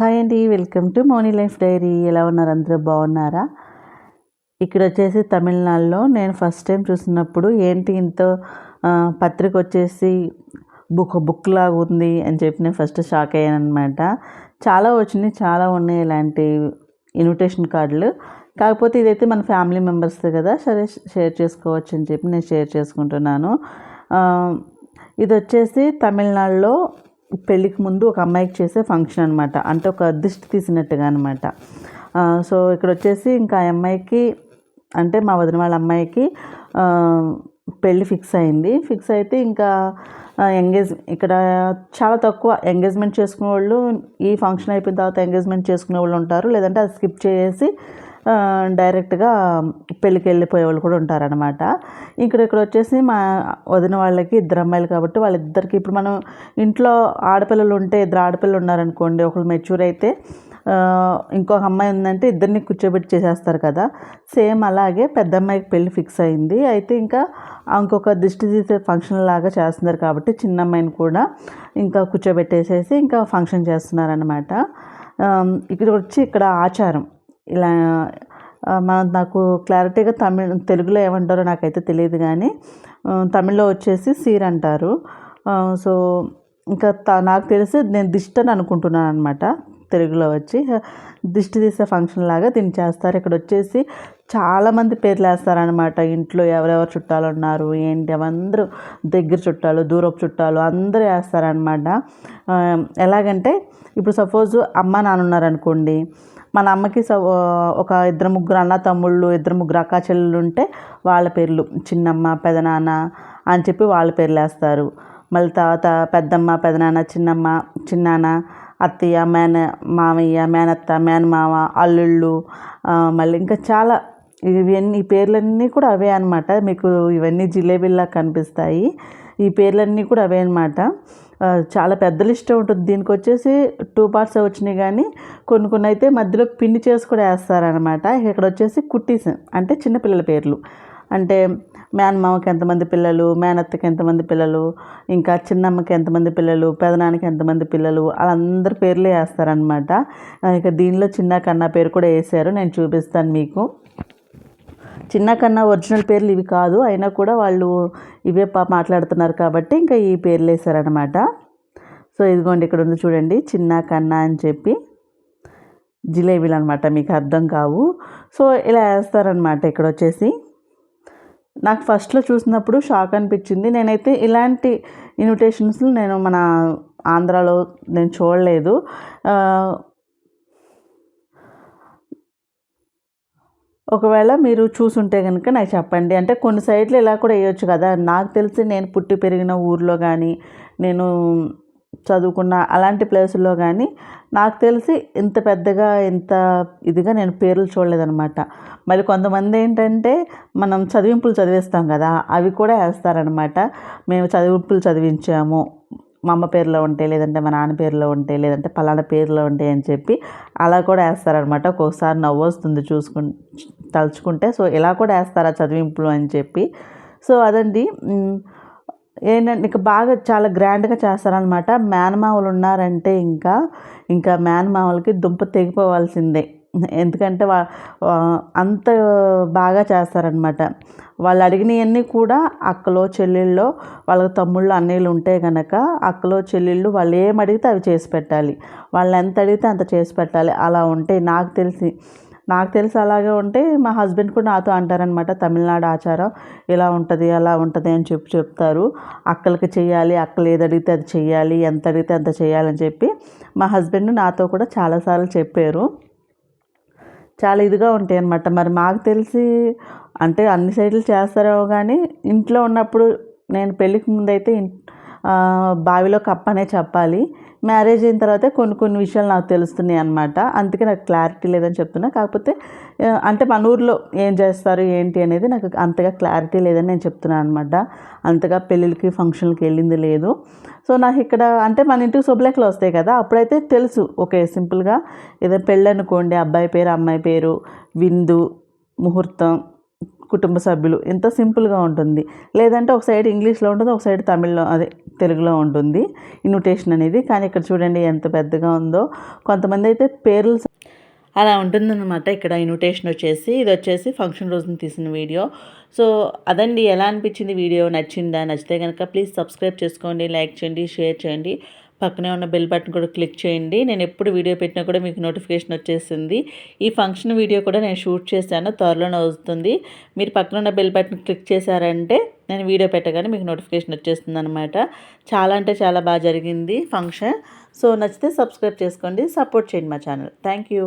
Hi అండి welcome to Moni life diary. ఎలా ఉన్నారు అందరూ? బాగున్నారా? ఇక్కడ వచ్చేసి తమిళనాడులో నేను ఫస్ట్ టైం చూసినప్పుడు ఏంటి ఇంత పత్రిక వచ్చేసి బుక్ బుక్ లాగా ఉంది అని చెప్పి నేను ఫస్ట్ షాక్ అయ్యాను అనమాట చాలా వచ్చినాయి చాలా ఉన్నాయి ఇలాంటి ఇన్విటేషన్ కార్డులు. కాకపోతే ఇదైతే మన ఫ్యామిలీ మెంబర్స్ కదా సరే షేర్ చేసుకోవచ్చు అని చెప్పి నేను షేర్ చేసుకుంటున్నాను. ఇది వచ్చేసి తమిళనాడులో పెళ్ళికి ముందు ఒక అమ్మాయికి చేసే ఫంక్షన్ అనమాట అంటే ఒక దిష్టి తీసినట్టుగా అనమాట సో ఇక్కడ వచ్చేసి ఇంకా ఆ అమ్మాయికి అంటే మా వదిన వాళ్ళ అమ్మాయికి పెళ్ళి ఫిక్స్ అయింది. ఫిక్స్ అయితే ఇంకా ఎంగేజ్ ఇక్కడ చాలా తక్కువ ఎంగేజ్మెంట్ చేసుకునే వాళ్ళు ఈ ఫంక్షన్ అయిపోయిన తర్వాత ఎంగేజ్మెంట్ చేసుకునే వాళ్ళు ఉంటారు. లేదంటే అది స్కిప్ చేసి డైరెక్ట్గా పెళ్ళికి వెళ్ళిపోయే వాళ్ళు కూడా ఉంటారనమాట ఇక్కడ ఇక్కడ వచ్చేసి మా వదిన వాళ్ళకి ఇద్దరు అమ్మాయిలు కాబట్టి వాళ్ళిద్దరికి ఇప్పుడు మనం ఇంట్లో ఆడపిల్లలు ఉంటే ఇద్దరు ఆడపిల్లలు ఉన్నారనుకోండి ఒకళ్ళు మెచ్యూర్ అయితే ఇంకొక అమ్మాయి ఉందంటే ఇద్దరిని కూర్చోబెట్టి చేసేస్తారు కదా. సేమ్ అలాగే పెద్ద అమ్మాయికి పెళ్ళి ఫిక్స్ అయింది. అయితే ఇంకా ఇంకొక దిష్టి తీసే ఫంక్షన్ లాగా చేస్తున్నారు కాబట్టి చిన్న అమ్మాయిని కూడా ఇంకా కూర్చోబెట్టేసేసి ఇంకా ఫంక్షన్ చేస్తున్నారనమాట ఇక్కడ వచ్చి ఇక్కడ ఆచారం. ఇలా మన నాకు క్లారిటీగా తమిళ్ తెలుగులో ఏమంటారో నాకైతే తెలియదు కానీ తమిళ్ళో వచ్చేసి సీర్ అంటారు. సో ఇంకా త- నాకు తెలిసి నేను దిష్టి అని అనుకుంటున్నాను అనమాట తెలుగులో వచ్చి. దిష్టి తీసే ఫంక్షన్ లాగా దీన్ని చేస్తారు. ఇక్కడ వచ్చేసి చాలామంది పేర్లు వేస్తారనమాట ఇంట్లో ఎవరెవరు చుట్టాలు ఉన్నారు ఏంటి అవందరూ దగ్గర చుట్టాలు దూరపు చుట్టాలు అందరూ వేస్తారనమాట ఎలాగంటే ఇప్పుడు సపోజ్ అమ్మ నాన్న ఉన్నారనుకోండి మన అమ్మకి స ఒక ఇద్దరు ముగ్గురు అన్న తమ్ముళ్ళు ఇద్దరు ముగ్గురు అక్క చెల్లెళ్ళు ఉంటే వాళ్ళ పేర్లు చిన్నమ్మ పెదనాన్న అని చెప్పి వాళ్ళ పేర్లు వేస్తారు. మళ్ళీ తర్వాత పెద్దమ్మ పెదనాన్న చిన్నమ్మ చిన్నాన్న అత్తయ్య మేన మామయ్య మేనత్త మేనమామ అల్లుళ్ళు మళ్ళీ ఇంకా చాలా ఇవన్నీ ఈ పేర్లన్నీ కూడా అవే అనమాట మీకు ఇవన్నీ జిలేబీలా కనిపిస్తాయి. ఈ పేర్లన్నీ కూడా అవే అనమాట చాలా పెద్ద లిస్ట్ ఉంటుంది. దీనికి వచ్చేసి టూ పార్ట్స్ వచ్చినాయి కానీ కొన్ని కొన్ని అయితే మధ్యలో పిన్ని చేసి కూడా వేస్తారనమాట ఇక్కడ వచ్చేసి కుట్టీస్ అంటే చిన్నపిల్లల పేర్లు. అంటే మేనమామకి ఎంతమంది పిల్లలు మేనత్తకి ఎంతమంది పిల్లలు ఇంకా చిన్నమ్మకి ఎంతమంది పిల్లలు పెదనాన్నకి ఎంతమంది పిల్లలు వాళ్ళందరి పేర్లే వేస్తారనమాట ఇక దీనిలో చిన్న కన్నా పేరు కూడా వేసారు నేను చూపిస్తాను మీకు. చిన్న కన్నా ఒరిజినల్ పేర్లు ఇవి కాదు అయినా కూడా వాళ్ళు ఇవే పా మాట్లాడుతున్నారు కాబట్టి ఇంకా ఈ పేర్లు వేసారనమాట సో ఇదిగోండి ఇక్కడ ఉంది చూడండి చిన్న కన్నా అని చెప్పి. జిలేబీలు అనమాట మీకు అర్థం కావు. సో ఇలా వేస్తారనమాట ఇక్కడ వచ్చేసి. నాకు ఫస్ట్లో చూసినప్పుడు షాక్ అనిపించింది. నేనైతే ఇలాంటి ఇన్విటేషన్స్ నేను మన ఆంధ్రాలో నేను చూడలేదు. ఒకవేళ మీరు చూసుంటే కనుక నాకు చెప్పండి. అంటే కొన్ని సైట్లు ఇలా కూడా వేయొచ్చు కదా. నాకు తెలిసి నేను పుట్టి పెరిగిన ఊర్లో కానీ నేను చదువుకున్న అలాంటి ప్లేసుల్లో కానీ నాకు తెలిసి ఇంత పెద్దగా ఇంత ఇదిగా నేను పేర్లు చూడలేదనమాట మళ్ళీ కొంతమంది ఏంటంటే మనం చదివింపులు చదివిస్తాం కదా అవి కూడా వేస్తారనమాట మేము చదివింపులు చదివించాము. మా అమ్మ పేరులో ఉంటాయి లేదంటే మా నాన్న పేరులో ఉంటాయి లేదంటే పలానా పేరులో ఉంటాయి అని చెప్పి అలా కూడా వేస్తారనమాట ఒక్కొక్కసారి నవ్వు వస్తుంది చూసుకు తలుచుకుంటే. సో ఇలా కూడా వేస్తారా చదివింపులు అని చెప్పి. సో అదండి. ఏంటంటే ఇంకా బాగా చాలా గ్రాండ్గా చేస్తారనమాట మేనమామలు ఉన్నారంటే ఇంకా ఇంకా మేనమామలకి దుంప తెగిపోవాల్సిందే. ఎందుకంటే వా అంత బాగా చేస్తారనమాట వాళ్ళు అడిగినవన్నీ కూడా అక్కలో చెల్లెళ్ళో వాళ్ళ తమ్ముళ్ళు అన్నయ్యలు ఉంటే కనుక అక్కలో చెల్లెళ్ళు వాళ్ళు ఏం అడిగితే అవి చేసి పెట్టాలి. వాళ్ళు ఎంత అడిగితే అంత చేసి పెట్టాలి. అలా ఉంటే నాకు తెలిసి నాకు తెలిసి అలాగే ఉంటే మా హస్బెండ్ కూడా నాతో అంటారనమాట తమిళనాడు ఆచారం ఇలా ఉంటుంది అలా ఉంటుంది అని చెప్పి చెప్తారు. అక్కలకి చేయాలి అక్కలు ఏది అడిగితే అది చేయాలి ఎంత అడిగితే అంత చేయాలని చెప్పి మా హస్బెండ్ నాతో కూడా చాలాసార్లు చెప్పారు. చాలా ఇదిగా ఉంటాయి అన్నమాట. మరి మాకు తెలిసి అంటే అన్ని సైడ్లు చేస్తారేమో కానీ ఇంట్లో ఉన్నప్పుడు నేను పెళ్ళికి ముందైతే బావిలో కప్పనే చెప్పాలి. మ్యారేజ్ అయిన తర్వాత కొన్ని కొన్ని విషయాలు నాకు తెలుస్తున్నాయి అనమాట అందుకే నాకు క్లారిటీ లేదని చెప్తున్నా. కాకపోతే అంటే మన ఊర్లో ఏం చేస్తారు ఏంటి అనేది నాకు అంతగా క్లారిటీ లేదని నేను చెప్తున్నాను అనమాట అంతగా పెళ్ళిళ్ళకి ఫంక్షన్కి వెళ్ళింది లేదు. సో నాకు ఇక్కడ అంటే మన ఇంటికి శుభలేఖలు వస్తాయి కదా అప్పుడైతే తెలుసు. ఓకే సింపుల్గా ఏదో పెళ్ళి అనుకోండి అబ్బాయి పేరు అమ్మాయి పేరు విందు ముహూర్తం కుటుంబ సభ్యులు. ఎంత సింపుల్గా ఉంటుంది. లేదంటే ఒక సైడ్ ఇంగ్లీష్లో ఉంటుంది ఒక సైడ్ తమిళ్ళో అదే తెలుగులో ఉంటుంది ఇన్విటేషన్ అనేది. కానీ ఇక్కడ చూడండి ఎంత పెద్దగా ఉందో. కొంతమంది అయితే పేర్లు అలా ఉంటుందన్నమాట ఇక్కడ ఇన్విటేషన్ వచ్చేసి. ఇది వచ్చేసి ఫంక్షన్ రోజున తీసిన వీడియో. సో అదండి ఎలా అనిపించింది వీడియో? నచ్చిందా? నచ్చితే కనుక ప్లీజ్ సబ్స్క్రైబ్ చేసుకోండి లైక్ చేయండి షేర్ చేయండి. పక్కనే ఉన్న బెల్ బటన్ కూడా క్లిక్ చేయండి. నేను ఎప్పుడు వీడియో పెట్టినా కూడా మీకు నోటిఫికేషన్ వచ్చేస్తుంది. ఈ ఫంక్షన్ వీడియో కూడా నేను షూట్ చేశాను. త్వరలోనే వస్తుంది. మీరు పక్కన ఉన్న బెల్ బటన్ క్లిక్ చేశారంటే నేను వీడియో పెట్టగానే మీకు నోటిఫికేషన్ వచ్చేస్తుంది అనమాట చాలా అంటే చాలా బాగా జరిగింది ఫంక్షన్ సో నచ్చితే సబ్స్క్రైబ్ చేసుకోండి. సపోర్ట్ చేయండి మా ఛానల్ థ్యాంక్ యూ